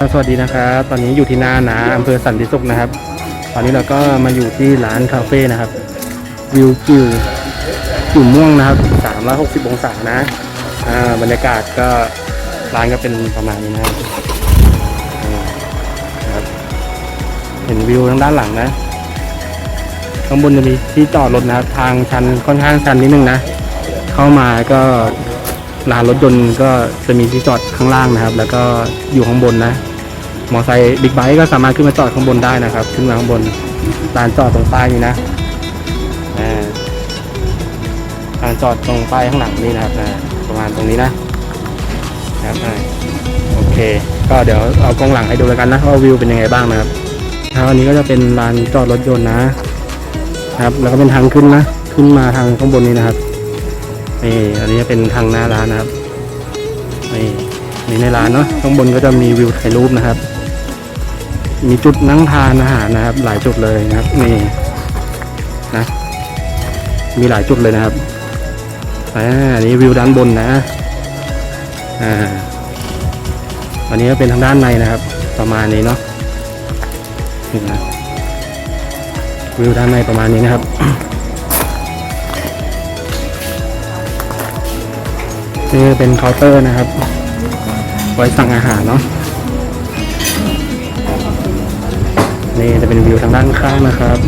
สวัสดีนะครับ ตอนนี้อยู่ที่หน้านาอำเภอสันติสุขนะครับ ตอนนี้เราก็มาอยู่ที่ร้านคาเฟ่นะครับ วิวจิวจิวม่วงนะครับ360องศานะอ่าบรรยากาศก็ร้านก็เป็นประมาณนี้นะครับนี่นะครับ เห็นวิวทางด้านหลังนะ ข้างบนจะมีที่จอดรถนะครับ ทางชันค่อนข้างชันนิดนึงนะ เข้ามาก็ ลานรถยนต์ก็จะมีที่จอดข้างล่างนะครับ แล้วก็อยู่ข้างบนนะ มอไซค์บิ๊กไบค์ก็สามารถขึ้นมาจอดข้างบนได้นะครับ ขึ้นมาข้างบนลานจอดตรงป้ายนี้นะลานจอดตรงป้ายข้างหลังนี่นะครับประมาณตรงนี้นะครับโอเค ก็เดี๋ยวเอากล้องหลังให้ดูแล้วกันนะว่าวิวเป็นยังไงบ้างนะครับครับอันนี้ก็จะเป็นลานจอดรถยนต์นะครับ แล้วก็เป็นทางขึ้นนะ ขึ้นมาทางข้างบนนี้นะครับ นี่อันนี้เป็นทางหน้าร้านนะครับนี่นี่ในร้านเนาะข้างบนก็จะมีวิวถ่ายรูปนะครับ มีจุดนั่งทานอาหารนะครับ หลายจุดเลยนะครับนี่นะ มีหลายจุดเลยนะครับอ่านนี้วิวด้านบนนะอ่าอันนี้ก็เป็นทางด้านในนะครับ ประมาณนี้เนาะนี่นะวิวด้านในประมาณนี้นะครับ นี่เป็นเคาน์เตอร์นะครับ ไว้สั่งอาหารเนาะนี่จะเป็นวิวทางด้านข้างนะครับ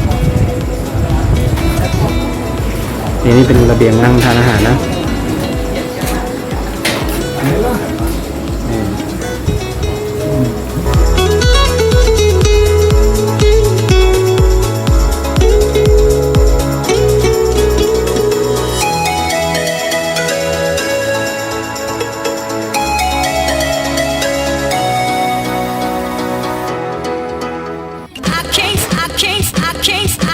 นี่นี่เป็นระเบียงนั่งทานอาหารนะ kings.